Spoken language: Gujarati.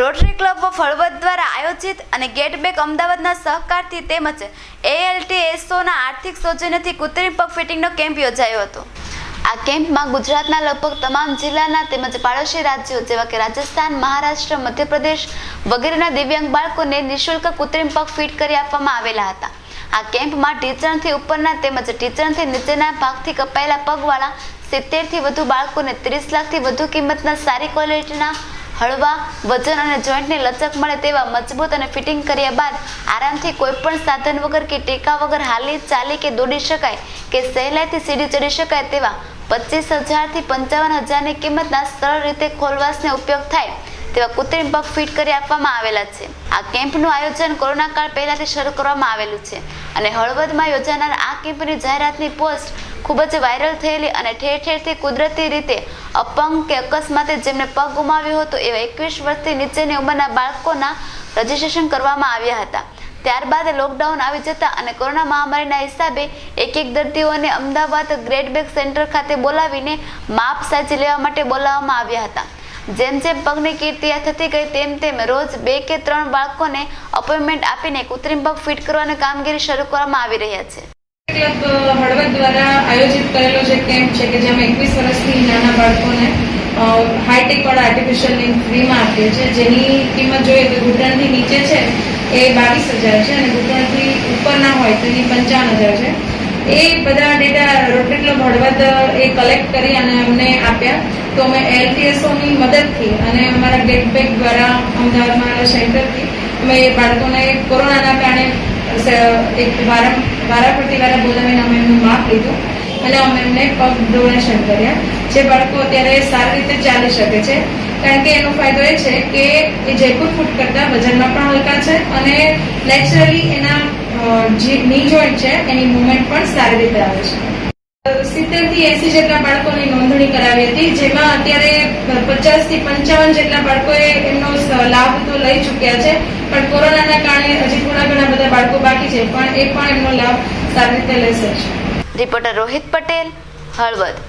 રોટરી ક્લબ ઓફ હળવદ દ્વારા આયોજિત અને ગેટ બેક અમદાવાદના સહકારથી તેમજ એએલટી એસઓના આર્થિક સૌજન્યથી કૃત્રિમ પગ ફિટિંગનો કેમ્પ યોજાયો હતો. આ કેમ્પમાં ગુજરાતના લગભગ તમામ જિલ્લાના તેમજ પાડોશી રાજ્યો જેવા કે રાજસ્થાન, મહારાષ્ટ્ર, મધ્યપ્રદેશ વગેરેના દિવ્યાંગ બાળકોને નિઃશુલ્ક કૃત્રિમ પગ ફિટ કરી આપવામાં આવેલા હતા. આ કેમ્પમાં ટીચરથી ઉપરના તેમજ ટીચરથી નીચેના ભાગથી કપાયેલા પગવાળા સિત્તેરથી વધુ બાળકોને ત્રીસ લાખથી વધુ કિંમતના સારી ક્વોલિટીના હળવા વજન અને જોઈન્ટને લચક મળે તેવા મજબૂત અને ફિટિંગ કર્યા બાદ આરામથી કોઈપણ સાધન વગર કે ટેકા વગર હાલી ચાલી કે દોડી શકાય કે સહેલાઈથી સીડી ચડી શકાય તેવા પચીસ હજારથી પંચાવન હજારની કિંમતના સરળ રીતે ખોલવાસને ઉપયોગ થાય તેવા કૃત્રિમ પગ ફિટ કરી આપવામાં આવેલા છે. આ કેમ્પનું આયોજન કોરોના કાળ પહેલાથી શરૂ કરવામાં આવેલું છે. અને હળવદમાં યોજાનાર આ કેમ્પની જાહેરાતની પોસ્ટ ખૂબ જ વાયરલ થયેલી અને ઠેર ઠેરથી કુદરતી રીતે અપંગ કે અકસ્માતે જેમને પગ ગુમાવ્યો હતો એવા એકવીસ વર્ષથી નીચેની ઉંમરના બાળકોના રજીસ્ટ્રેશન કરવામાં આવ્યા હતા. ત્યારબાદ લોકડાઉન આવી જતા અને કોરોના મહામારીના હિસાબે એક એક દર્દીઓને અમદાવાદ ગ્રેટ બેક સેન્ટર ખાતે બોલાવીને માપ સાજી લેવા માટે બોલાવવામાં આવ્યા હતા. જેમ જેમ પગની કીર્તિયા થતી ગઈ, તેમ તેમ રોજ બે કે ત્રણ બાળકોને અપોઇન્ટમેન્ટ આપીને કૃત્રિમ પગ ફિટ કરવાની કામગીરી શરૂ કરવામાં આવી રહ્યા છે. ક્લબ હળવદ દ્વારા આયોજિત કરેલો જે કેમ્પ છે કે જેમાં એકવીસ વર્ષથી નાના બાળકોને હાઈટેક વાળા આર્ટિફિશિયલ લિંગ ફ્રીમાં આપીએ છીએ. જેની કિંમત જોઈએ તો ઘૂંટણથી નીચે છે એ બાવીસ હજાર છે અને ઘૂંટણથી ઉપરના હોય તો એની પંચાવન હજાર છે. એ બધા ડેટા રોટરી ક્લબ હળવદ એ કલેક્ટ કરી અને અમને આપ્યા. તો અમે એલટીએસઓની મદદથી અને અમારા ગેટ બેક દ્વારા અમદાવાદમાં સેન્ટરથી અમે બાળકોને કોરોનાના કારણે એક વારા વારાફરતી વારા બોલાવીને અમે એમનું માપ લીધું. અને અમે એમને પગ ડોનેશન કર્યા. જે બાળકો અત્યારે સારી રીતે ચાલી શકે છે. કારણ કે એનો ફાયદો એ છે કે એ જયપુર ફૂટ કરતાં વજનમાં પણ હલકા છે અને નેચરલી એના જે ની જોઈન્ટ છે, એની મુવમેન્ટ પણ સારી રીતે આવે છે. સિત્તેરથી એસી જેટલા બાળકોની નોંધણી કરાવી હતી, જેમાં અત્યારે પચાસથી પંચાવન જેટલા બાળકોએ એમનો લાભ તો લઈ ચૂક્યા છે, પણ કોરોનાના કારણે હજી થોડા ઘણા બધા બાળકો બાકી છે, પણ એ પણ એમનો લાભ સારી રીતે શકશે. રિપોર્ટર રોહિત પટેલ, હળવદ.